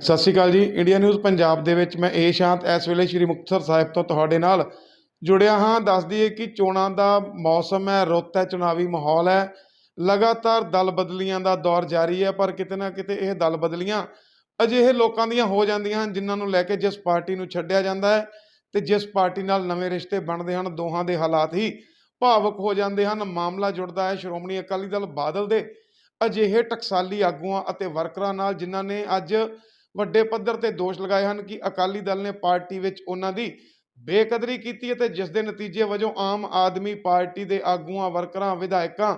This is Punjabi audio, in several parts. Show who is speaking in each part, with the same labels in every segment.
Speaker 1: ਸਤਿ ਸ਼੍ਰੀ ਅਕਾਲ ਜੀ। ਇੰਡੀਆ ਨਿਊਜ਼ ਪੰਜਾਬ ਦੇ ਵਿੱਚ ਮੈਂ ਏ ਸ਼ਾਂਤ ਇਸ ਵੇਲੇ ਸ੍ਰੀ ਮੁਕਤਸਰ ਸਾਹਿਬ ਤੋਂ ਤੁਹਾਡੇ ਨਾਲ ਜੁੜਿਆ ਹਾਂ। ਦੱਸ ਦਈਏ ਕਿ ਚੋਣਾਂ ਦਾ ਮੌਸਮ ਹੈ, ਰੁੱਤ ਹੈ, ਚੁਣਾਵੀ ਮਾਹੌਲ ਹੈ। ਲਗਾਤਾਰ ਦਲ ਬਦਲੀਆਂ ਦਾ ਦੌਰ ਜਾਰੀ ਹੈ, ਪਰ ਕਿਤੇ ਨਾ ਕਿਤੇ ਇਹ ਦਲ ਬਦਲੀਆਂ ਅਜਿਹੇ ਲੋਕਾਂ ਦੀਆਂ ਹੋ ਜਾਂਦੀਆਂ ਹਨ ਜਿਨ੍ਹਾਂ ਨੂੰ ਲੈ ਕੇ ਜਿਸ ਪਾਰਟੀ ਨੂੰ ਛੱਡਿਆ ਜਾਂਦਾ ਹੈ ਤੇ ਜਿਸ ਪਾਰਟੀ ਨਾਲ ਨਵੇਂ ਰਿਸ਼ਤੇ ਬਣਦੇ ਹਨ, ਦੋਹਾਂ ਦੇ ਹਾਲਾਤ ਹੀ ਭਾਵੁਕ ਹੋ ਜਾਂਦੇ ਹਨ। ਮਾਮਲਾ ਜੁੜਦਾ ਹੈ, ਸ਼੍ਰੋਮਣੀ ਅਕਾਲੀ ਦਲ ਬਾਦਲ ਦੇ ਅਜਿਹੇ ਟਕਸਾਲੀ ਆਗੂਆਂ ਅਤੇ ਵਰਕਰਾਂ ਨਾਲ ਜਿਨ੍ਹਾਂ ਨੇ ਅੱਜ ਵੱਡੇ ਪੱਧਰ ਤੇ ਦੋਸ਼ ਲਗਾਏ ਹਨ ਕਿ ਅਕਾਲੀ ਦਲ ਨੇ ਪਾਰਟੀ ਵਿੱਚ ਉਹਨਾਂ ਦੀ ਬੇਕਦਰੀ ਕੀਤੀ ਅਤੇ ਜਿਸ ਦੇ ਨਤੀਜੇ ਵਜੋਂ ਆਮ ਆਦਮੀ ਪਾਰਟੀ ਦੇ ਆਗੂਆਂ, ਵਰਕਰਾਂ, ਵਿਧਾਇਕਾਂ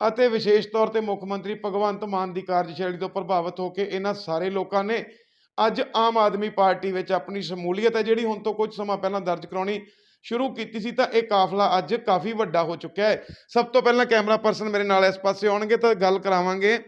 Speaker 1: ਅਤੇ ਵਿਸ਼ੇਸ਼ ਤੌਰ ਤੇ ਮੁੱਖ ਮੰਤਰੀ ਭਗਵੰਤ ਮਾਨ ਦੀ ਕਾਰਜਸ਼ੈਲੀ ਤੋਂ ਪ੍ਰਭਾਵਿਤ ਹੋ ਕੇ ਇਹਨਾਂ ਸਾਰੇ ਲੋਕਾਂ ਨੇ ਅੱਜ ਆਮ ਆਦਮੀ ਪਾਰਟੀ ਵਿੱਚ ਆਪਣੀ ਸ਼ਮੂਲੀਅਤ ਹੈ, ਜਿਹੜੀ ਹੁਣ ਤੋਂ ਕੁਝ ਸਮਾਂ ਪਹਿਲਾਂ ਦਰਜ ਕਰਾਉਣੀ ਸ਼ੁਰੂ ਕੀਤੀ ਸੀ, ਤਾਂ ਇਹ ਕਾਫਲਾ ਅੱਜ ਕਾਫੀ ਵੱਡਾ ਹੋ ਚੁੱਕਿਆ ਹੈ। ਸਭ ਤੋਂ ਪਹਿਲਾਂ ਕੈਮਰਾ ਪਰਸਨ ਮੇਰੇ ਨਾਲ ਇਸ ਪਾਸੇ ਆਉਣਗੇ, ਤਾਂ ਗੱਲ ਕਰਾਵਾਂਗੇ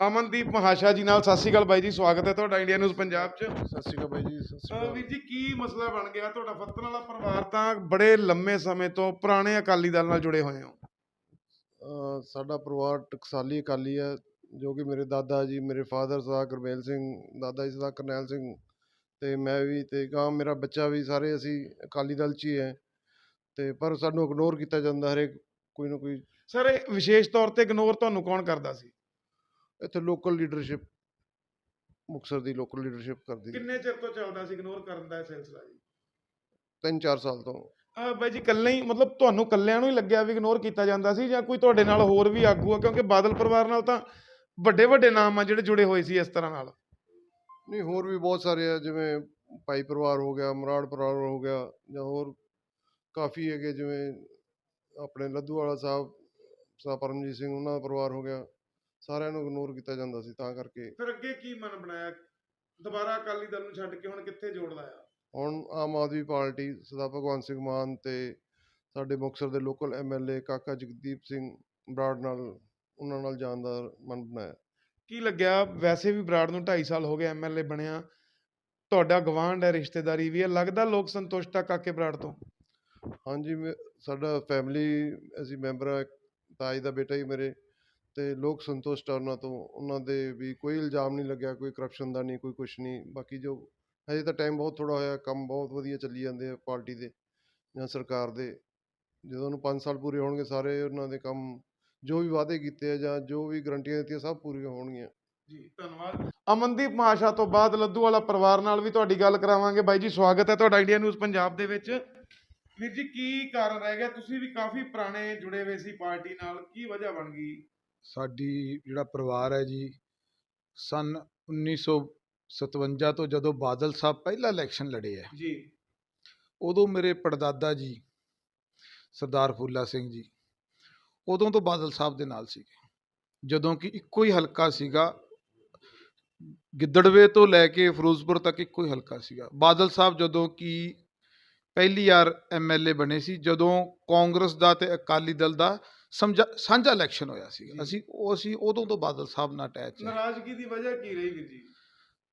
Speaker 1: ਅਮਨਦੀਪ ਮਹਾਸ਼ਾ ਜੀ ਨਾਲ ਸਤਿ ਸ਼੍ਰੀ ਅਕਾਲ ਬਾਈ ਜੀ ਸਵਾਗਤ ਹੈ ਤੁਹਾਡਾ ਇੰਡੀਆ ਨਿਊਜ਼ ਪੰਜਾਬ 'ਚ।
Speaker 2: ਸਤਿ ਸ਼੍ਰੀ ਅਕਾਲ ਬਾਈ ਜੀ ਸਤਿ ਸ਼੍ਰੀ ਅਕਾਲ।
Speaker 1: ਵੀਰ ਜੀ ਕੀ ਮਸਲਾ ਬਣ ਗਿਆ ਤੁਹਾਡਾ? ਫੱਤਨ ਵਾਲਾ ਪਰਿਵਾਰ ਤਾਂ ਬੜੇ ਲੰਮੇ ਸਮੇਂ ਤੋਂ ਪੁਰਾਣੇ ਅਕਾਲੀ ਦਲ ਨਾਲ ਜੁੜੇ ਹੋਏ ਹੋ।
Speaker 2: ਸਾਡਾ ਪਰਿਵਾਰ ਟਕਸਾਲੀ ਅਕਾਲੀ ਹੈ ਜੋ ਕਿ ਮੇਰੇ ਦਾਦਾ ਜੀ ਮੇਰੇ ਫਾਦਰ ਸਾਹਿਬ ਗੁਰਮੇਲ ਸਿੰਘ ਦਾਦਾ ਜੀ ਸਾਹਿਬ ਕਰਨੈਲ ਸਿੰਘ ਤੇ ਮੈਂ ਵੀ ਤੇ ਗਾਂ ਮੇਰਾ ਬੱਚਾ ਵੀ ਸਾਰੇ ਅਸੀਂ ਅਕਾਲੀ ਦਲ 'ਚ ਹੀ ਹੈ। ਤੇ ਪਰ ਸਾਨੂੰ ਇਗਨੋਰ ਕੀਤਾ ਜਾਂਦਾ ਹਰੇਕ ਕੋਈ ਨਾ ਕੋਈ
Speaker 1: ਸਰ ਇਹ ਵਿਸ਼ੇਸ਼ ਤੌਰ ਤੇ ਇਗਨੋਰ ਤੁਹਾਨੂੰ ਕੌਣ ਕਰਦਾ ਸੀ?
Speaker 2: ਇੱਥੇ ਲੋਕਲ ਲੀਡਰਸ਼ਿਪ ਮੁਕਤਸਰ ਦੀ ਲੋਕਲ ਲੀਡਰਸ਼ਿਪ ਕਰਦੀ
Speaker 1: ਕਿੰਨੇ ਚਿਰ ਤੋਂ ਚੱਲਦਾ ਸੀ ਇਗਨੋਰ ਕਰਨ ਦਾ ਇਹ ਸਿਲਸਿਲਾ ਜੀ?
Speaker 2: ਤਿੰਨ ਚਾਰ ਸਾਲ ਤੋਂ।
Speaker 1: ਅਹ ਬਾਈ ਜੀ ਇਕੱਲੇ ਹੀ ਮਤਲਬ ਤੁਹਾਨੂੰ ਇਕੱਲਿਆਂ ਨੂੰ ਹੀ ਲੱਗਿਆ ਵੀ ਇਗਨੋਰ ਕੀਤਾ ਜਾਂਦਾ ਸੀ ਜਾਂ ਕੋਈ ਤੁਹਾਡੇ ਨਾਲ ਹੋਰ ਵੀ ਆਗੂ ਆ? ਕਿਉਂਕਿ ਬਾਦਲ ਪਰਿਵਾਰ ਨਾਲ ਤਾਂ ਵੱਡੇ ਵੱਡੇ ਨਾਮ ਆ ਜਿਹੜੇ ਜੁੜੇ ਹੋਏ ਸੀ ਇਸ ਤਰ੍ਹਾਂ ਨਾਲ।
Speaker 2: ਨਹੀਂ ਹੋਰ ਵੀ ਬਹੁਤ ਸਾਰੇ ਆ ਜਿਵੇਂ ਭਾਈ ਪਰਿਵਾਰ ਹੋ ਗਿਆ ਮਰਾੜ ਪਰਿਵਾਰ ਹੋ ਗਿਆ ਜਾਂ ਹੋਰ ਕਾਫੀ ਹੈਗੇ ਜਿਵੇਂ ਆਪਣੇ ਲੱਧੂ ਵਾਲਾ ਸਾਹਿਬ ਸਾਹਿਬ ਪਰਮਜੀਤ ਸਿੰਘ ਉਹਨਾਂ ਦਾ ਪਰਿਵਾਰ ਹੋ ਗਿਆ। ਸਾਰਿਆਂ ਨੂੰ ਇਗਨੋਰ ਕੀਤਾ ਜਾਂਦਾ ਸੀ ਤਾਂ ਕਰਕੇ।
Speaker 1: ਫਿਰ ਅੱਗੇ ਕੀ ਮਨ ਬਣਾਇਆ? ਦੁਬਾਰਾ ਅਕਾਲੀ ਦਲ ਨੂੰ ਛੱਡ ਕੇ ਹੁਣ ਕਿੱਥੇ ਜੋੜਦਾ ਆ?
Speaker 2: ਹੁਣ ਆਮ ਆਦਮੀ ਪਾਰਟੀ ਸਰਦਾਰ ਭਗਵੰਤ ਸਿੰਘ ਮਾਨ ਤੇ ਸਾਡੇ ਮੁਕਤਸਰ ਦੇ ਲੋਕਲ ਐਮਐਲਏ ਕਾਕਾ ਜਗਦੀਪ ਸਿੰਘ ਬਰਾੜ ਨਾਲ ਉਹਨਾਂ ਨਾਲ ਜਾਣ ਦਾ ਮਨ ਬਣਾਇਆ।
Speaker 1: ਕੀ ਲੱਗਿਆ? ਵੈਸੇ ਵੀ ਬਰਾੜ ਨੂੰ 2.5 ਸਾਲ ਹੋ ਗਏ ਐਮਐਲਏ ਬਣਿਆ। ਤੁਹਾਡਾ ਗਵਾਂਢ ਹੈ ਰਿਸ਼ਤੇਦਾਰੀ ਵੀ ਹੈ ਲੱਗਦਾ ਲੋਕ ਸੰਤੁਸ਼ਟ ਆ ਕਾਕੇ ਬਰਾੜ ਤੋਂ?
Speaker 2: ਹਾਂਜੀ ਸਾਡਾ ਫੈਮਿਲੀ ਅਸੀਂ ਮੈਂਬਰ ਆ ਤਾਜ ਦਾ ਬੇਟਾ ਹੀ ਮੇਰੇ। ਤੇ ਲੋਕ ਸੰਤੁਸ਼ਟ ਆ ਉਹਨਾਂ ਤੋਂ, ਉਹਨਾਂ ਦੇ ਵੀ ਕੋਈ ਇਲਜ਼ਾਮ ਨਹੀਂ ਲੱਗਿਆ, ਕੋਈ ਕਰਪਸ਼ਨ ਦਾ ਨਹੀਂ, ਕੋਈ ਕੁਛ ਨਹੀਂ, ਬਾਕੀ ਜੋ ਹਜੇ ਤਾਂ ਟਾਈਮ ਬਹੁਤ ਥੋੜਾ ਹੋਇਆ, ਕੰਮ ਬਹੁਤ ਵਧੀਆ ਚੱਲੀ ਜਾਂਦੇ ਆ ਪਾਰਟੀ ਦੇ ਜਾਂ ਸਰਕਾਰ ਦੇ। ਜਦੋਂ ਉਹਨੂੰ 5 ਸਾਲ ਪੂਰੇ ਹੋਣਗੇ ਸਾਰੇ ਉਹਨਾਂ ਦੇ ਕੰਮ, ਜੋ ਵੀ ਵਾਅਦੇ ਕੀਤੇ ਆ ਜਾਂ ਜੋ ਵੀ ਗਰੰਟੀਆਂ ਦਿੱਤੀਆਂ ਸਭ ਪੂਰੀਆਂ ਹੋਣਗੀਆਂ।
Speaker 1: ਜੀ, ਧੰਨਵਾਦ। ਅਮਨਦੀਪ ਮਹਾਸ਼ਾ ਤੋਂ ਬਾਅਦ ਲੱਦੂ ਵਾਲਾ ਪਰਿਵਾਰ ਨਾਲ ਵੀ ਤੁਹਾਡੀ ਗੱਲ ਕਰਾਵਾਂਗੇ। ਬਾਈ ਜੀ, ਸਵਾਗਤ ਹੈ ਤੁਹਾਡਾ ਇੰਡੀਆ ਨਿਊਜ਼ ਪੰਜਾਬ ਦੇ ਵਿੱਚ। ਵੀਰ ਜੀ, ਕੀ ਕਾਰਨ ਰਹਿ ਗਿਆ? ਤੁਸੀਂ ਵੀ ਕਾਫੀ ਪੁਰਾਣੇ ਜੁੜੇ ਹੋਏ ਸੀ ਪਾਰਟੀ ਨਾਲ, ਕੀ ਵਜ੍ਹਾ ਬਣ ਗਈ?
Speaker 3: ਸਾਡੀ ਜਿਹੜਾ ਪਰਿਵਾਰ ਹੈ ਜੀ ਸਨ 1957 ਤੋਂ ਜਦੋਂ ਬਾਦਲ ਸਾਹਿਬ ਪਹਿਲਾ ਇਲੈਕਸ਼ਨ ਲੜੇ ਹੈ
Speaker 1: ਜੀ।
Speaker 3: ਉਦੋਂ ਮੇਰੇ ਪੜਦਾਦਾ ਜੀ ਸਰਦਾਰ ਫੂਲਾ ਸਿੰਘ ਜੀ ਉਦੋਂ ਤੋਂ ਬਾਦਲ ਸਾਹਿਬ ਦੇ ਨਾਲ ਸੀਗੇ। ਜਦੋਂ ਕਿ ਇੱਕੋ ਹੀ ਹਲਕਾ ਸੀਗਾ ਗਿੱਦੜਵੇ ਤੋਂ ਲੈ ਕੇ ਫਿਰੋਜ਼ਪੁਰ ਤੱਕ ਇੱਕੋ ਹੀ ਹਲਕਾ ਸੀਗਾ। ਬਾਦਲ ਸਾਹਿਬ ਜਦੋਂ ਕਿ ਪਹਿਲੀ ਵਾਰ ਐਮਐਲਏ ਬਣੇ ਸੀ ਜਦੋਂ ਕਾਂਗਰਸ ਦਾ ਤੇ ਅਕਾਲੀ ਦਲ ਦਾ ਸਮਝਾ ਸਾਂਝਾ ਇਲੈਕਸ਼ਨ ਹੋਇਆ ਸੀ। ਅਸੀਂ ਉਹ ਅਸੀਂ ਉਦੋਂ ਤੋਂ ਬਾਦਲ ਸਾਹਿਬ ਨਾਲ ਅਟੈਚ ਹਾਂ
Speaker 1: ਨਾਰਾਜ਼ਗੀ ਦੀ ਵਜ੍ਹਾ ਕੀ ਰਹੀ ਵੀਰ ਜੀ?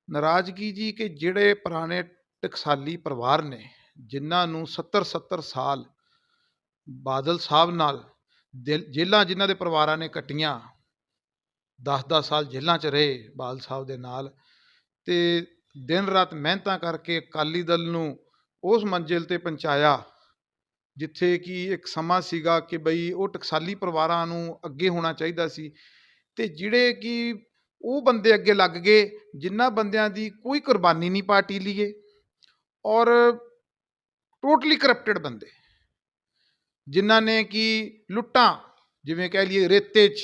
Speaker 3: ਨਾਰਾਜ਼ਗੀ ਜੀ ਕਿ ਜਿਹੜੇ ਪੁਰਾਣੇ ਟਕਸਾਲੀ ਪਰਿਵਾਰ ਨੇ ਜਿਨ੍ਹਾਂ ਨੂੰ 70 70 ਸਾਲ ਬਾਦਲ ਸਾਹਿਬ ਨਾਲ ਜੇਲ੍ਹਾਂ ਜਿਨ੍ਹਾਂ ਦੇ ਪਰਿਵਾਰਾਂ ਨੇ ਕੱਟੀਆਂ 10-10 ਸਾਲ ਜੇਲ੍ਹਾਂ 'ਚ ਰਹੇ ਬਾਦਲ ਸਾਹਿਬ ਦੇ ਨਾਲ ਤੇ ਦਿਨ ਰਾਤ ਮਿਹਨਤਾਂ ਕਰਕੇ ਅਕਾਲੀ ਦਲ ਨੂੰ ਉਸ ਮੰਜ਼ਿਲ ਤੇ ਪਹੁੰਚਾਇਆ ਜਿੱਥੇ ਕਿ ਇੱਕ ਸਮਾਂ ਸੀਗਾ ਕਿ ਬਈ ਉਹ ਟਕਸਾਲੀ ਪਰਿਵਾਰਾਂ ਨੂੰ ਅੱਗੇ ਹੋਣਾ ਚਾਹੀਦਾ ਸੀ ਤੇ ਜਿਹੜੇ ਕਿ ਉਹ ਬੰਦੇ ਅੱਗੇ ਲੱਗ ਗਏ, ਜਿਨ੍ਹਾਂ ਬੰਦਿਆਂ ਦੀ ਕੋਈ ਕੁਰਬਾਨੀ ਨਹੀਂ ਪਾਰਟੀ ਲਈਏ ਔਰ ਟੋਟਲੀ ਕਰਪਟਡ ਬੰਦੇ, ਜਿਨ੍ਹਾਂ ਨੇ ਕਿ ਲੁੱਟਾਂ, ਜਿਵੇਂ ਕਹਿ ਲਈਏ ਰੇਤੇ 'ਚ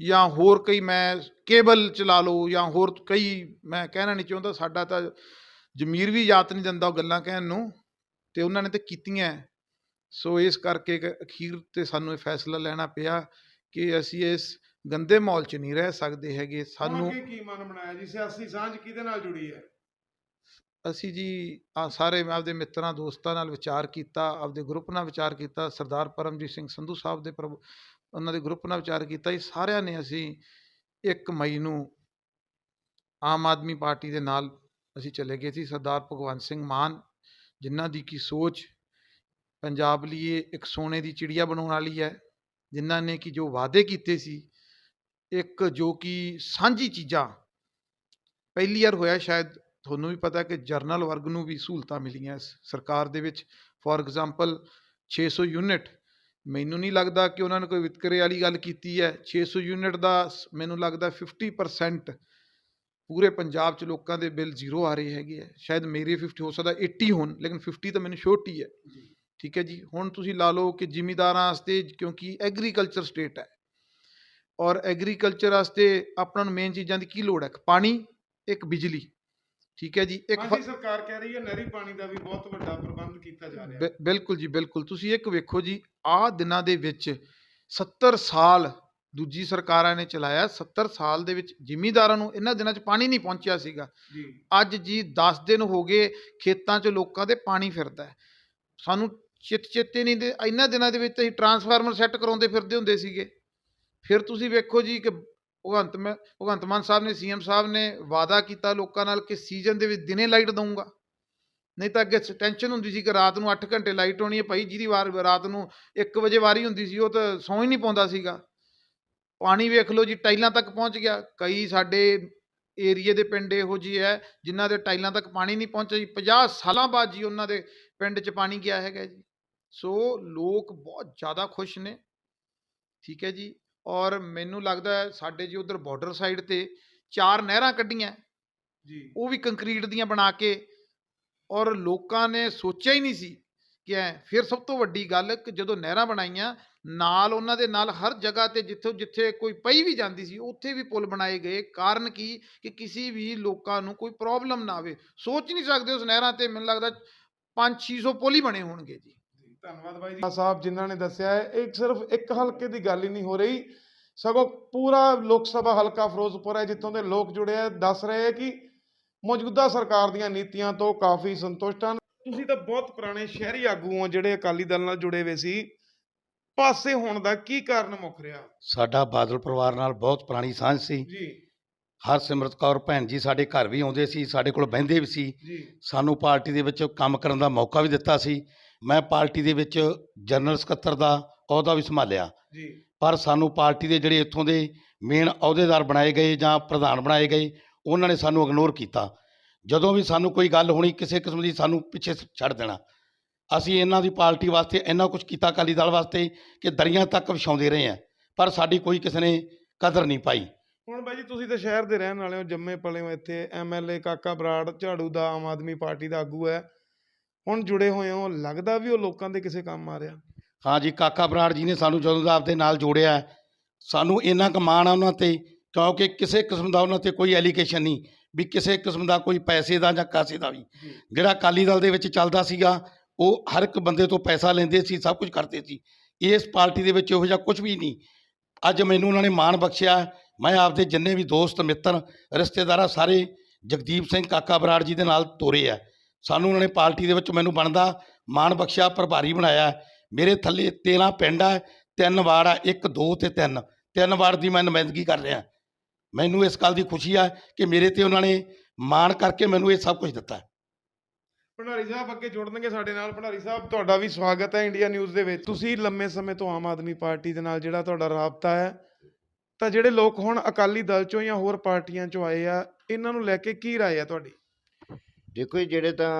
Speaker 3: ਜਾਂ ਹੋਰ ਕਈ ਮੈਂ ਕੇਬਲ ਚਲਾ ਲਓ ਜਾਂ ਹੋਰ ਕਈ ਮੈਂ ਕਹਿਣਾ ਨਹੀਂ ਚਾਹੁੰਦਾ, ਸਾਡਾ ਤਾਂ ਜ਼ਮੀਰ ਵੀ ਯਾਦ ਨਹੀਂ ਦਿੰਦਾ ਉਹ ਗੱਲਾਂ ਕਹਿਣ ਨੂੰ, ਤੇ ਉਹਨਾਂ ਨੇ ਤੇ ਕੀਤੀਆਂ। ਸੋ ਇਸ ਕਰਕੇ ਅਖੀਰ ਤੇ ਸਾਨੂੰ ਇਹ ਫੈਸਲਾ ਲੈਣਾ ਪਿਆ ਕਿ ਅਸੀਂ ਇਸ ਗੰਦੇ ਮਾਹੌਲ 'ਚ ਨਹੀਂ ਰਹਿ ਸਕਦੇ ਹੈਗੇ।
Speaker 1: ਸਾਨੂੰ ਅੱਗੇ ਕੀ ਮਨ ਬਣਾਇਆ ਜੀ? ਸਿਆਸੀ ਸਾਂਝ ਕਿਹਦੇ ਨਾਲ ਜੁੜੀ ਹੈ?
Speaker 3: ਅਸੀਂ ਜੀ ਆ ਸਾਰੇ ਮੈਂ ਆਪਦੇ ਮਿੱਤਰਾਂ ਦੋਸਤਾਂ ਨਾਲ ਵਿਚਾਰ ਕੀਤਾ ਆਪਦੇ ਗਰੁੱਪ ਨਾਲ ਵਿਚਾਰ ਕੀਤਾ ਸਰਦਾਰ ਪਰਮਜੀਤ ਸਿੰਘ ਸੰਧੂ ਸਾਹਿਬ ਦੇ ਪ੍ਰਭ ਉਹਨਾਂ ਦੇ ਗਰੁੱਪ ਨਾਲ ਵਿਚਾਰ ਕੀਤਾ। ਇਹ ਸਾਰਿਆਂ ਨੇ ਅਸੀਂ 1 ਮਈ ਨੂੰ ਆਮ ਆਦਮੀ ਪਾਰਟੀ ਦੇ ਨਾਲ ਅਸੀਂ ਚਲੇ ਗਏ ਸੀ। ਸਰਦਾਰ ਭਗਵੰਤ ਸਿੰਘ ਮਾਨ ਜਿਨ੍ਹਾਂ ਦੀ ਕੀ ਸੋਚ ਪੰਜਾਬ ਲਈ ਇਹ ਇੱਕ ਸੋਨੇ ਦੀ ਚਿੜੀਆ ਬਣਾਉਣ ਵਾਲੀ ਹੈ, ਜਿਨ੍ਹਾਂ ਨੇ ਕਿ ਜੋ ਵਾਅਦੇ ਕੀਤੇ ਸੀ, ਇੱਕ ਜੋ ਕਿ ਸਾਂਝੀ ਚੀਜ਼ਾਂ, ਪਹਿਲੀ ਵਾਰ ਹੋਇਆ ਸ਼ਾਇਦ, ਤੁਹਾਨੂੰ ਵੀ ਪਤਾ ਕਿ ਜਰਨਲ ਵਰਗ ਨੂੰ ਵੀ ਸਹੂਲਤਾਂ ਮਿਲੀਆਂ ਸਰਕਾਰ ਦੇ ਵਿੱਚ। ਫੋਰ ਐਗਜ਼ਾਮਪਲ 600 ਯੂਨਿਟ, ਮੈਨੂੰ ਨਹੀਂ ਲੱਗਦਾ ਕਿ ਉਹਨਾਂ ਨੇ ਕੋਈ ਵਿਤਕਰੇ ਵਾਲੀ ਗੱਲ ਕੀਤੀ ਹੈ। 600 ਯੂਨਿਟ ਦਾ ਸ- ਮੈਨੂੰ ਲੱਗਦਾ 50% ਪੂਰੇ ਪੰਜਾਬ 'ਚ ਲੋਕਾਂ ਦੇ ਬਿੱਲ ਜ਼ੀਰੋ ਆ ਰਹੇ ਹੈਗੇ ਆ ਸ਼ਾਇਦ ਮੇਰੇ 50 ਹੋ ਸਕਦਾ 80 ਹੋਣ, ਲੇਕਿਨ 50 ਤਾਂ ਮੈਨੂੰ ਛੋਟੀ ਹੈ ਠੀਕ ਹੈ ਜੀ? ਹੁਣ ਤੁਸੀਂ ਲਾ ਲਓ ਕਿ ਜ਼ਿਮੀਦਾਰਾਂ ਵਾਸਤੇ ਕਿਉਂਕਿ ਐਗਰੀਕਲਚਰ ਸਟੇਟ ਹੈ ਔਰ ਐਗਰੀਕਲਚਰ ਵਾਸਤੇ ਆਪਣਾ ਨੂੰ ਮੇਨ ਚੀਜ਼ਾਂ ਦੀ ਕੀ ਲੋੜ ਹੈ? ਪਾਣੀ ਇੱਕ ਬਿਜਲੀ ਠੀਕ ਹੈ ਜੀ? ਇੱਕ
Speaker 1: ਹਾਂਜੀ ਸਰਕਾਰ ਕਹਿ ਰਹੀ ਹੈ ਨਹਿਰੀ ਪਾਣੀ ਦਾ ਵੀ ਬਹੁਤ ਵੱਡਾ ਪ੍ਰਬੰਧ ਕੀਤਾ ਜਾ ਰਿਹਾ ਹੈ।
Speaker 3: ਬਿਲਕੁਲ ਜੀ ਬਿਲਕੁਲ। ਤੁਸੀਂ ਇੱਕ ਵੇਖੋ ਜੀ ਆਹ ਦਿਨਾਂ ਦੇ ਵਿੱਚ 70 ਸਾਲ ਦੂਜੀ ਸਰਕਾਰਾਂ ਨੇ ਚਲਾਇਆ 70 ਸਾਲ ਦੇ ਵਿੱਚ ਜ਼ਿਮੀਂਦਾਰਾਂ ਨੂੰ ਇਹਨਾਂ ਦਿਨਾਂ 'ਚ ਪਾਣੀ ਨਹੀਂ ਪਹੁੰਚਿਆ ਸੀਗਾ।
Speaker 1: ਜੀ।
Speaker 3: ਅੱਜ ਜੀ 10 ਦਿਨ ਹੋ ਗਏ ਖੇਤਾਂ 'ਚ ਲੋਕਾਂ ਦੇ ਪਾਣੀ ਫਿਰਦਾ ਸਾਨੂੰ ਚਿੱਤ ਚੇਤੇ ਨਹੀਂ ਦੇ ਇਹਨਾਂ ਦਿਨਾਂ ਦੇ ਵਿੱਚ ਅਸੀਂ ਟਰਾਂਸਫਾਰਮਰ ਸੈੱਟ ਕਰਾਉਂਦੇ ਫਿਰਦੇ ਹੁੰਦੇ ਸੀਗੇ। ਫਿਰ ਤੁਸੀਂ ਵੇਖੋ ਜੀ ਕਿ ਭਗਵੰਤ ਮੈਂ, ਭਗਵੰਤ ਮਾਨ ਸਾਹਿਬ ਨੇ ਸੀਐਮ ਸਾਹਿਬ ਨੇ ਵਾਅਦਾ ਕੀਤਾ ਲੋਕਾਂ ਨਾਲ ਕਿ ਸੀਜ਼ਨ ਦੇ ਵਿੱਚ ਦਿਨੇ ਲਾਈਟ ਦਊਂਗਾ। ਨਹੀਂ ਤਾਂ ਅੱਗੇ ਟੈਨਸ਼ਨ ਹੁੰਦੀ ਸੀ ਕਿ ਰਾਤ ਨੂੰ 8 ਘੰਟੇ ਲਾਈਟ ਹੋਣੀ ਹੈ, ਭਾਈ ਜਿਹਦੀ ਵਾਰ, ਰਾਤ ਨੂੰ 1 ਵਜੇ ਵਾਰੀ ਹੁੰਦੀ ਸੀ, ਉਹ ਤਾਂ ਸੌਂ ਹੀ ਨਹੀਂ ਪਾਉਂਦਾ ਸੀਗਾ। ਪਾਣੀ ਵੇਖ ਲਓ ਜੀ, ਟਾਈਲਾਂ ਤੱਕ ਪਹੁੰਚ ਗਿਆ। ਕਈ ਸਾਡੇ ਏਰੀਏ ਦੇ ਪਿੰਡ ਇਹੋ ਜਿਹੇ ਹੈ, ਜਿਨ੍ਹਾਂ ਦੇ ਟਾਈਲਾਂ ਤੱਕ ਪਾਣੀ ਨਹੀਂ ਪਹੁੰਚਿਆ ਜੀ। 50 ਸਾਲਾਂ ਬਾਅਦ ਜੀ ਉਹਨਾਂ ਦੇ ਪਿੰਡ 'ਚ ਪਾਣੀ ਗਿਆ ਹੈਗਾ ਜੀ। ਸੋ ਲੋਕ ਬਹੁਤ ਜ਼ਿਆਦਾ ਖੁਸ਼ ਨੇ। ਠੀਕ ਹੈ ਜੀ? ਔਰ ਮੈਨੂੰ ਲੱਗਦਾ ਹੈ ਸਾਡੇ ਜੀ ਉਧਰ ਬਾਰਡਰ ਸਾਈਡ ਤੇ ਚਾਰ ਨਹਿਰਾਂ ਕੱਢੀਆਂ।
Speaker 1: ਜੀ।
Speaker 3: ਉਹ ਵੀ ਕੰਕਰੀਟ ਦੀਆਂ ਬਣਾ ਕੇ ਔਰ ਲੋਕਾਂ ਨੇ ਸੋਚਿਆ ਹੀ ਨਹੀਂ ਸੀ ਕਿ ਐ ਫਿਰ ਸਭ ਤੋਂ ਵੱਡੀ ਗੱਲ ਕਿ ਜਦੋਂ ਨਹਿਰਾਂ ਬਣਾਈਆਂ ਨਾਲ ਉਹਨਾਂ ਦੇ ਨਾਲ ਹਰ ਜਗ੍ਹਾ ਤੇ ਜਿੱਥੋਂ ਜਿੱਥੇ ਕੋਈ ਪਈ ਵੀ ਜਾਂਦੀ ਸੀ ਉੱਥੇ ਵੀ ਪੁਲ ਬਣਾਏ ਗਏ। ਕਾਰਨ ਕੀ? ਕਿ ਕਿਸੇ ਵੀ ਲੋਕਾਂ ਨੂੰ ਕੋਈ ਪ੍ਰੋਬਲਮ ਨਾ ਆਵੇ। ਸੋਚ ਨਹੀਂ ਸਕਦੇ ਉਸ ਨਹਿਰਾਂ ਤੇ ਮੈਨੂੰ ਲੱਗਦਾ 5-600 ਪੁਲ ਹੀ ਬਣੇ ਹੋਣਗੇ ਜੀ
Speaker 1: ਜੀ, ਧੰਨਵਾਦ ਬਾਈ ਜੀ। ਸਾਹਿਬ ਜਿਨ੍ਹਾਂ ਨੇ ਦੱਸਿਆ ਹੈ ਇਹ ਸਿਰਫ ਇੱਕ ਹਲਕੇ ਦੀ ਗੱਲ ਹੀ ਨਹੀਂ ਹੋ ਰਹੀ। ਸਗੋਂ ਪੂਰਾ ਲੋਕ ਸਭਾ ਹਲਕਾ ਫਿਰੋਜ਼ਪੁਰ ਹੈ ਜਿੱਥੋਂ ਦੇ ਲੋਕ ਜੁੜੇ ਆ ਦੱਸ ਰਹੇ ਆ ਕਿ ਮੌਜੂਦਾ ਸਰਕਾਰ ਦੀਆਂ ਨੀਤੀਆਂ ਤੋਂ ਕਾਫੀ ਸੰਤੁਸ਼ਟ ਹਨ। ਤੁਸੀਂ ਤਾਂ ਬਹੁਤ ਪੁਰਾਣੇ ਸ਼ਹਿਰੀ ਆਗੂ ਹੋ ਜਿਹੜੇ ਅਕਾਲੀ ਦਲ ਨਾਲ ਜੁੜੇ ਹੋਏ ਸੀ। ਪਾਸੇ ਹੋਣ ਦਾ ਕੀ ਕਾਰਨ ਮੁੱਖ ਰਿਹਾ?
Speaker 4: ਸਾਡਾ ਬਾਦਲ ਪਰਿਵਾਰ ਨਾਲ ਬਹੁਤ ਪੁਰਾਣੀ ਸਾਂਝ ਸੀ।
Speaker 1: ਜੀ।
Speaker 4: ਹਰਸਿਮਰਤ ਕੌਰ ਭੈਣ ਜੀ ਸਾਡੇ ਘਰ ਵੀ ਆਉਂਦੇ ਸੀ ਸਾਡੇ ਕੋਲ ਬਹਿੰਦੇ ਵੀ ਸੀ।
Speaker 1: ਜੀ।
Speaker 4: ਸਾਨੂੰ ਪਾਰਟੀ ਦੇ ਵਿੱਚ ਕੰਮ ਕਰਨ ਦਾ ਮੌਕਾ ਵੀ ਦਿੱਤਾ ਸੀ। ਮੈਂ ਪਾਰਟੀ ਦੇ ਵਿੱਚ ਜਨਰਲ ਸਕੱਤਰ ਦਾ ਅਹੁਦਾ ਵੀ ਸੰਭਾਲਿਆ।
Speaker 1: ਜੀ।
Speaker 4: ਪਰ ਸਾਨੂੰ ਪਾਰਟੀ ਦੇ ਜਿਹੜੇ ਇੱਥੋਂ ਦੇ ਮੇਨ ਅਹੁਦੇਦਾਰ ਬਣਾਏ ਗਏ ਜਾਂ ਪ੍ਰਧਾਨ ਬਣਾਏ ਗਏ ਉਹਨਾਂ ਨੇ ਸਾਨੂੰ ਇਗਨੋਰ ਕੀਤਾ। ਜਦੋਂ ਵੀ ਸਾਨੂੰ ਕੋਈ ਗੱਲ ਹੋਣੀ ਕਿਸੇ ਕਿਸਮ ਦੀ ਸਾਨੂੰ ਪਿੱਛੇ ਛੱਡ ਦੇਣਾ। ਅਸੀਂ ਇਹਨਾਂ ਦੀ ਪਾਰਟੀ ਵਾਸਤੇ ਇੰਨਾ ਕੁਝ ਕੀਤਾ ਅਕਾਲੀ ਦਲ ਵਾਸਤੇ ਕਿ ਦਰੀਆਂ ਤੱਕ ਵਿਛਾਉਂਦੇ ਰਹੇ ਹਾਂ ਪਰ ਸਾਡੀ ਕੋਈ ਕਿਸੇ ਨੇ ਕਦਰ ਨਹੀਂ ਪਾਈ।
Speaker 1: ਹੁਣ ਬਾਈ ਜੀ ਤੁਸੀਂ ਤਾਂ ਸ਼ਹਿਰ ਦੇ ਰਹਿਣ ਵਾਲੇ ਹੋ ਜੰਮੇ ਪਲੇ ਹੋ ਇੱਥੇ ਐਮਐਲਏ ਕਾਕਾ ਬਰਾੜ ਝਾੜੂ ਦਾ ਆਮ ਆਦਮੀ ਪਾਰਟੀ ਦਾ ਆਗੂ ਹੈ। ਹੁਣ ਜੁੜੇ ਹੋਏ ਹੋ ਲੱਗਦਾ ਵੀ ਉਹ ਲੋਕਾਂ ਦੇ ਕਿਸੇ ਕੰਮ ਆ ਰਿਹਾ।
Speaker 4: ਹਾਂ ਜੀ ਕਾਕਾ ਬਰਾੜ ਜੀ ਨੇ ਸਾਨੂੰ ਜਦੋਂ ਦਾ ਆਪਦੇ ਨਾਲ ਜੋੜਿਆ ਹੈ, ਸਾਨੂੰ ਇੰਨਾ ਕੁ ਮਾਣ ਆ ਉਹਨਾਂ ਤੇ ਕਿਉਂਕਿ ਕਿਸੇ ਕਿਸਮ ਦਾ ਉਹਨਾਂ ਤੇ ਕੋਈ ਐਲੀਗੇਸ਼ਨ ਨਹੀਂ ਵੀ ਕਿਸੇ ਕਿਸਮ ਦਾ ਕੋਈ ਪੈਸੇ ਦਾ ਜਾਂ ਕਾਸੇ ਦਾ ਵੀ। ਜਿਹੜਾ ਅਕਾਲੀ ਦਲ ਦੇ ਵਿੱਚ ਚੱਲਦਾ ਸੀਗਾ ਉਹ ਹਰ ਇੱਕ ਬੰਦੇ ਤੋਂ ਪੈਸਾ ਲੈਂਦੇ ਸੀ ਸਭ ਕੁਝ ਕਰਦੇ ਸੀ। ਇਸ ਪਾਰਟੀ ਦੇ ਵਿੱਚ ਇਹੋ ਜਿਹਾ ਕੁਝ ਵੀ ਨਹੀਂ। ਅੱਜ ਮੈਨੂੰ ਉਹਨਾਂ ਨੇ ਮਾਣ ਬਖਸ਼ਿਆ ਮੈਂ ਆਪਦੇ ਜਿੰਨੇ ਵੀ ਦੋਸਤ ਮਿੱਤਰ ਰਿਸ਼ਤੇਦਾਰਾਂ ਸਾਰੇ ਜਗਦੀਪ ਸਿੰਘ ਕਾਕਾ ਬਰਾੜ ਜੀ ਦੇ ਨਾਲ ਤੋਰੇ ਆ। ਸਾਨੂੰ ਉਹਨਾਂ ਨੇ ਪਾਰਟੀ ਦੇ ਵਿੱਚ ਮੈਨੂੰ ਬਣਦਾ ਮਾਣ ਬਖਸ਼ਿਆ, ਪ੍ਰਭਾਰੀ ਬਣਾਇਆ। ਮੇਰੇ ਥੱਲੇ 13 ਪਿੰਡ ਆ, ਤਿੰਨ ਵਾਰਡ ਆ, ਇੱਕ, ਦੋ ਤੇ ਤਿੰਨ। ਤਿੰਨ ਵਾਰਡ ਦੀ ਮੈਂ ਨੁਮਾਇੰਦਗੀ ਕਰ ਰਿਹਾ। ਮੈਨੂੰ ਇਸ ਗੱਲ ਦੀ ਖੁਸ਼ੀ ਆ ਕਿ ਮੇਰੇ ਤੇ ਉਹਨਾਂ ਨੇ ਮਾਣ ਕਰਕੇ ਮੈਨੂੰ ਇਹ ਸਭ ਕੁਝ ਦਿੱਤਾ।
Speaker 1: ਭੰਡਾਰੀ ਸਾਹਿਬ ਅੱਗੇ ਜੁੜਨਗੇ ਸਾਡੇ ਨਾਲ। ਭੰਡਾਰੀ ਸਾਹਿਬ, ਤੁਹਾਡਾ ਵੀ ਸਵਾਗਤ ਹੈ ਇੰਡੀਆ ਨਿਊਜ਼ ਦੇ ਵਿੱਚ। ਤੁਸੀਂ ਲੰਮੇ ਸਮੇਂ ਤੋਂ ਆਮ ਆਦਮੀ ਪਾਰਟੀ ਦੇ ਨਾਲ ਜਿਹੜਾ ਤੁਹਾਡਾ ਰਾਬਤਾ ਹੈ, ਤਾਂ ਜਿਹੜੇ ਲੋਕ ਹੁਣ ਅਕਾਲੀ ਦਲ ਚੋਂ ਜਾਂ ਹੋਰ ਪਾਰਟੀਆਂ ਚੋਂ ਆਏ ਆ, ਇਹਨਾਂ ਨੂੰ ਲੈ ਕੇ ਕੀ ਰਾਏ ਆ ਤੁਹਾਡੀ?
Speaker 5: ਦੇਖੋ ਜਿਹੜੇ ਤਾਂ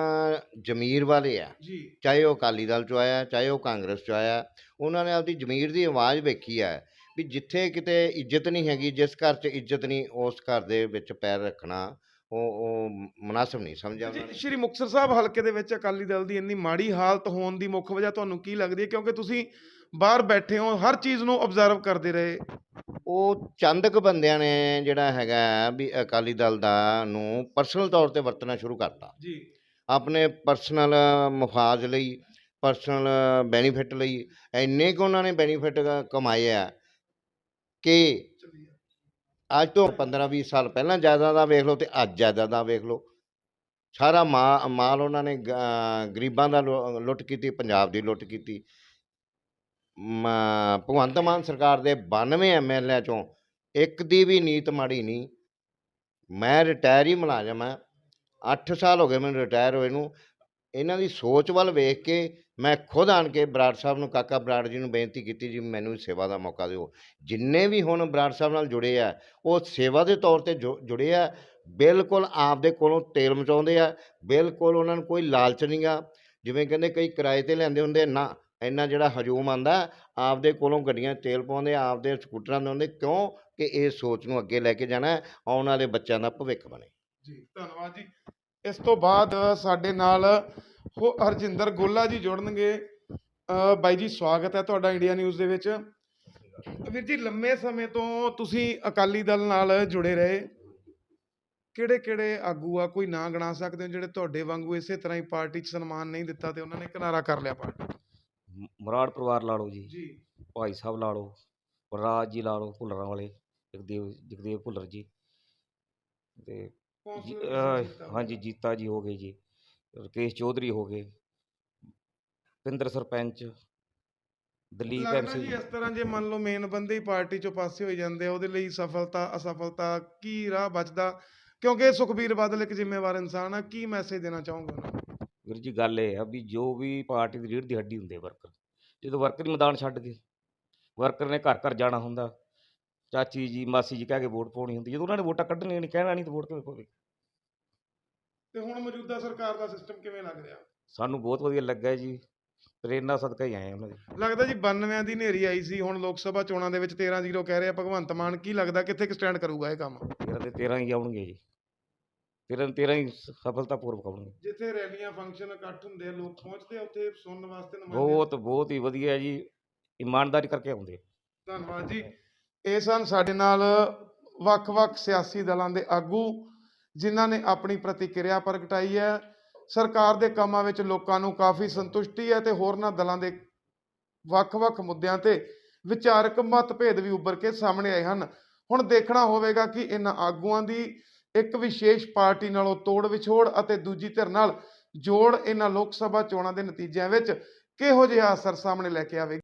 Speaker 5: ਜ਼ਮੀਰ ਵਾਲੇ ਆ
Speaker 1: ਜੀ।
Speaker 5: ਚਾਹੇ ਉਹ ਅਕਾਲੀ ਦਲ ਚੋਂ ਆਇਆ ਚਾਹੇ ਉਹ ਕਾਂਗਰਸ ਚੋਂ ਆਇਆ ਉਹਨਾਂ ਨੇ ਆਪਦੀ ਜ਼ਮੀਰ ਦੀ ਆਵਾਜ਼ ਵੇਖੀ ਆ ਵੀ ਜਿੱਥੇ ਕਿਤੇ ਇੱਜ਼ਤ ਨਹੀਂ ਹੈਗੀ ਜਿਸ ਘਰ 'ਚ ਇੱਜ਼ਤ ਨਹੀਂ ਉਸ ਘਰ ਦੇ ਵਿੱਚ ਪੈਰ ਰੱਖਣਾ ਉਹ ਉਹ ਮناسب ਨਹੀਂ ਸਮਝਿਆ ਉਹਨਾਂ
Speaker 1: ਸ਼੍ਰੀ ਮੁਕਤਸਰ ਸਾਹਿਬ ਹਲਕੇ ਦੇ ਵਿੱਚ ਅਕਾਲੀ ਦਲ ਦੀ ਇੰਨੀ ਮਾੜੀ ਹਾਲਤ ਹੋਣ ਦੀ ਮੁੱਖ ਵਜ੍ਹਾ ਤੁਹਾਨੂੰ ਕੀ ਲੱਗਦੀ ਹੈ? ਕਿਉਂਕਿ ਤੁਸੀਂ ਬਾਹਰ ਬੈਠੇ ਹੋ ਹਰ ਚੀਜ਼ ਨੂੰ ਆਬਜ਼ਰਵ ਕਰਦੇ ਰਹੇ।
Speaker 5: ਉਹ ਚੰਦ ਕੁ ਬੰਦਿਆਂ ਨੇ ਜਿਹੜਾ ਹੈਗਾ ਵੀ ਅਕਾਲੀ ਦਲ ਦਾ ਨੂੰ ਪਰਸਨਲ ਤੌਰ ਤੇ ਵਰਤਣਾ ਸ਼ੁਰੂ ਕਰਤਾ।
Speaker 1: ਜੀ।
Speaker 5: ਆਪਣੇ ਪਰਸਨਲ ਮਫਾਦ ਲਈ ਪਰਸਨਲ ਬੈਨੀਫਿਟ ਲਈ ਇੰਨੇ ਕੁ ਉਹਨਾਂ ਨੇ ਬੈਨੀਫਿਟ ਕਮਾਏ ਆ ਕਿ ਅੱਜ ਤੋਂ 15-20 ਸਾਲ ਪਹਿਲਾਂ ਜਾਇਦਾਦ ਦਾ ਵੇਖ ਲਓ ਤੇ ਅੱਜ ਜਾਇਦਾਦ ਦਾ ਵੇਖ ਲਓ। ਸਾਰਾ ਮਾਲ ਉਹਨਾਂ ਨੇ ਗਰੀਬਾਂ ਦਾ ਲੁੱਟ ਕੀਤੀ ਪੰਜਾਬ ਦੀ ਲੁੱਟ ਕੀਤੀ। ਭਗਵੰਤ ਮਾਨ ਸਰਕਾਰ ਦੇ 92 ਐਮਐਲਏ ਚੋਂ ਇੱਕ ਦੀ ਵੀ ਨੀਤ ਮਾੜੀ ਨਹੀਂ। ਮੈਂ ਰਿਟਾਇਰ ਹੀ ਮੁਲਾਜ਼ਮ ਹਾਂ। 8 ਸਾਲ ਹੋ ਗਏ ਮੈਨੂੰ ਰਿਟਾਇਰ ਹੋਏ ਨੂੰ। ਇਹਨਾਂ ਦੀ ਸੋਚ ਵੱਲ ਵੇਖ ਕੇ ਮੈਂ ਖੁਦ ਆਣ ਕੇ ਬਰਾੜ ਸਾਹਿਬ ਨੂੰ, ਕਾਕਾ ਬਰਾੜ ਜੀ ਨੂੰ ਬੇਨਤੀ ਕੀਤੀ ਜੀ, ਮੈਨੂੰ ਸੇਵਾ ਦਾ ਮੌਕਾ ਦਿਓ। ਜਿੰਨੇ ਵੀ ਹੁਣ ਬਰਾੜ ਸਾਹਿਬ ਨਾਲ ਜੁੜੇ ਆ, ਉਹ ਸੇਵਾ ਦੇ ਤੌਰ ਤੇ ਜੁ- ਜੁੜੇ ਆ, ਬਿਲਕੁਲ ਆਪਦੇ ਕੋਲੋਂ ਤੇਲ ਮਚਾਉਂਦੇ ਆ, ਬਿਲਕੁਲ ਉਹਨਾਂ ਨੂੰ ਕੋਈ ਲਾਲਚ ਨਹੀਂ ਗਾ ਜਿਵੇਂ ਕਹਿੰਦੇ ਕਈ ਕਿਰਾਏ ਤੇ ਲੈਂਦੇ ਹੁੰਦੇ ਨਾ ਇੰਨਾ ਜਿਹੜਾ ਹਜੂਮ ਆਂਦਾ ਆਪਦੇ ਕੋਲੋਂ ਗੱਡੀਆਂ ਤੇਲ ਪਾਉਂਦੇ ਆਪਦੇ ਸਕੂਟਰਾਂ ਦੇ ਹੁੰਦੇ ਕਿਉਂ ਕਿ ਇਹ ਸੋਚ ਨੂੰ ਅੱਗੇ ਲੈ ਕੇ ਜਾਣਾ ਹੈ, ਆਉਣ ਵਾਲੇ ਬੱਚਿਆਂ ਦਾ ਭਵਿੱਖ ਬਣੇ।
Speaker 1: ਜੀ ਧੰਨਵਾਦ ਜੀ। ਇਸ ਤੋਂ ਬਾਅਦ ਸਾਡੇ ਨਾਲ ਹੋ ਹਰਜਿੰਦਰ ਗੋਲਾ ਜੀ ਜੁੜਨਗੇ। ਬਾਈ ਜੀ ਸਵਾਗਤ ਹੈ ਤੁਹਾਡਾ ਇੰਡੀਆ ਨਿਊਜ਼ ਦੇ ਵਿੱਚ। ਵੀਰ ਜੀ ਲੰਮੇ ਸਮੇਂ ਤੋਂ ਤੁਸੀਂ ਅਕਾਲੀ ਦਲ ਨਾਲ ਜੁੜੇ ਰਹੇ। ਕਿਹੜੇ ਕਿਹੜੇ ਆਗੂ ਆ? ਕੋਈ ਨਾਂ ਗਿਣਾ ਸਕਦੇ ਹੋ ਜਿਹੜੇ ਤੁਹਾਡੇ ਵਾਂਗੂ ਇਸੇ ਤਰ੍ਹਾਂ ਹੀ ਪਾਰਟੀ 'ਚ ਸਨਮਾਨ ਨਹੀਂ ਦਿੱਤਾ ਤੇ ਉਹਨਾਂ ਨੇ ਕਿਨਾਰਾ ਕਰ ਲਿਆ ਪਾਰਟੀ।
Speaker 6: ਮਰਾੜ ਪਰਿਵਾਰ ਲਾ ਲਓ ਜੀ।
Speaker 1: ਜੀ।
Speaker 6: ਭਾਈ ਸਾਹਿਬ ਲਾ ਲਓ ਰਾਜ ਜੀ ਲਾ ਲਓ ਭੁੱਲਰਾਂ ਵਾਲੇ ਜਗਦੇਵ ਜਗਦੇਵ ਭੁੱਲਰ ਜੀ। ਤੇ ਜੀ- ਅਹ, ਹਾਂਜੀ ਜੀਤਾ ਜੀ ਹੋ ਗਏ ਜੀ ਰਕੇਸ਼ ਚੌਧਰੀ ਹੋ ਗਏ ਪਿੰਦਰ ਸਰਪੰਚ ਦਲੀਪ
Speaker 1: ਲੱਗਦਾ
Speaker 6: ਐਮਸੀ
Speaker 1: ਜੀ ਇਸ ਤਰ੍ਹਾਂ ਜੇ ਮੰਨ ਲਓ ਮੇਨ ਬੰਦੇ ਹੀ ਪਾਰਟੀ ਚੋਂ ਪਾਸੇ ਹੋਈ ਜਾਂਦੇ ਆ ਉਹਦੇ ਲਈ ਸਫਲਤਾ ਅਸਫਲਤਾ ਕੀ ਰਾਹ ਬਚਦਾ? ਕਿਉਂਕਿ ਸੁਖਬੀਰ ਬਾਦਲ ਇੱਕ ਜ਼ਿੰਮੇਵਾਰ ਇਨਸਾਨ ਆ ਕੀ ਮੈਸੇਜ ਦੇਣਾ ਚਾਹੋਗੇ ਉਹਨਾਂ ਨੂੰ?
Speaker 6: ਵੀਰ ਜੀ ਗੱਲ ਇਹ ਆ ਵੀ ਜੋ ਵੀ ਪਾਰਟੀ ਦੀ ਰੀੜ ਦੀ ਹੱਡੀ ਹੁੰਦੇ ਵਰਕਰ ਜਦੋਂ ਵਰਕਰ ਹੀ ਮੈਦਾਨ ਛੱਡ ਗਏ ਵਰਕਰ ਨੇ ਘਰ ਘਰ ਜਾਣਾ ਹੁੰਦਾ ਚਾਚੀ ਜੀ ਮਾਸੀ ਜੀ ਕਹਿ ਕੇ ਵੋਟ ਪਾਉਣੀ ਹੁੰਦੀ ਜਦੋਂ ਉਹਨਾਂ ਨੇ ਵੋਟਾਂ ਕੱਢਣੀਆਂ ਨਹੀਂ ਕਹਿਣਾ ਨਹੀਂ ਤਾਂ ਵੋਟ ਕਿਵੇਂ ਪਾਵੇ
Speaker 1: ਤੇ ਹੁਣ ਮੌਜੂਦਾ ਸਰਕਾਰ ਦਾ ਸਿਸਟਮ ਕਿਵੇਂ ਲੱਗ ਰਿਹਾ?
Speaker 6: ਸਾਨੂੰ ਬਹੁਤ ਵਧੀਆ ਲੱਗਾ ਜੀ ਪ੍ਰੇਰਨਾ ਸਦਕਾ ਹੀ ਆਏ ਉਹਨਾਂ ਦੇ।
Speaker 1: ਲੱਗਦਾ ਜੀ 92 ਦੀ ਹਨੇਰੀ ਆਈ ਸੀ ਹੁਣ ਲੋਕ ਸਭਾ ਚੋਣਾਂ ਦੇ ਵਿੱਚ 13 ਜ਼ੀਰੋ ਕਹਿ ਰਿਹਾ ਭਗਵੰਤ ਮਾਨ ਕੀ ਲੱਗਦਾ ਕਿੱਥੇ ਕਿ ਸਟੈਂਡ ਕਰੂਗਾ ਇਹ ਕੰਮ?
Speaker 6: ਤੇਰਾਂ ਦੇ 13 ਹੀ ਆਉਣਗੇ ਜੀ। 13 ਦੇ 13 ਹੀ ਸਫਲਤਾਪੂਰਵਕ ਆਉਣਗੇ
Speaker 1: ਜਿੱਥੇ ਰੈਲੀਆਂ ਫੰਕਸ਼ਨ ਇਕੱਠ ਹੁੰਦੇ ਆ ਲੋਕ ਪਹੁੰਚਦੇ ਆ ਉੱਥੇ ਸੁਣਨ ਵਾਸਤੇ ਨੁਮਾਇੰਦੇ
Speaker 6: ਬਹੁਤ ਬਹੁਤ ਹੀ ਵਧੀਆ ਜੀ। ਇਮਾਨਦਾਰੀ ਕਰਕੇ ਆਉਂਦੇ
Speaker 1: ਧੰਨਵਾਦ ਜੀ। ਇਹ ਸਨ ਸਾਡੇ ਨਾਲ ਵੱਖ-ਵੱਖ ਸਿਆਸੀ ਦਲਾਂ ਦੇ ਆਗੂ ਜਿਨ੍ਹਾਂ ਨੇ ਆਪਣੀ ਪ੍ਰਤੀਕਿਰਿਆ ਪ੍ਰਗਟਾਈ ਹੈ। ਸਰਕਾਰ ਦੇ ਕੰਮਾਂ ਵਿੱਚ ਲੋਕਾਂ ਨੂੰ ਕਾਫੀ ਸੰਤੁਸ਼ਟੀ ਹੈ ਤੇ ਹੋਰਨਾਂ ਦਲਾਂ ਦੇ ਵੱਖ-ਵੱਖ ਮੁੱਦਿਆਂ ਤੇ ਵਿਚਾਰਕ ਮਤਭੇਦ ਵੀ ਉੱਭਰ ਕੇ ਸਾਹਮਣੇ ਆਏ ਹਨ। ਹੁਣ ਦੇਖਣਾ ਹੋਵੇਗਾ ਕਿ ਇਹਨਾਂ ਆਗੂਆਂ ਦੀ ਇੱਕ ਵਿਸ਼ੇਸ਼ ਪਾਰਟੀ ਨਾਲੋਂ ਤੋੜ ਵਿਛੋੜ ਅਤੇ ਦੂਜੀ ਧਿਰ ਨਾਲ ਜੋੜ ਇਹਨਾਂ ਲੋਕ ਸਭਾ ਚੋਣਾਂ ਦੇ ਨਤੀਜਿਆਂ ਵਿੱਚ ਕਿਹੋ ਜਿਹਾ ਅਸਰ ਸਾਹਮਣੇ ਲੈ ਕੇ ਆਵੇਗਾ?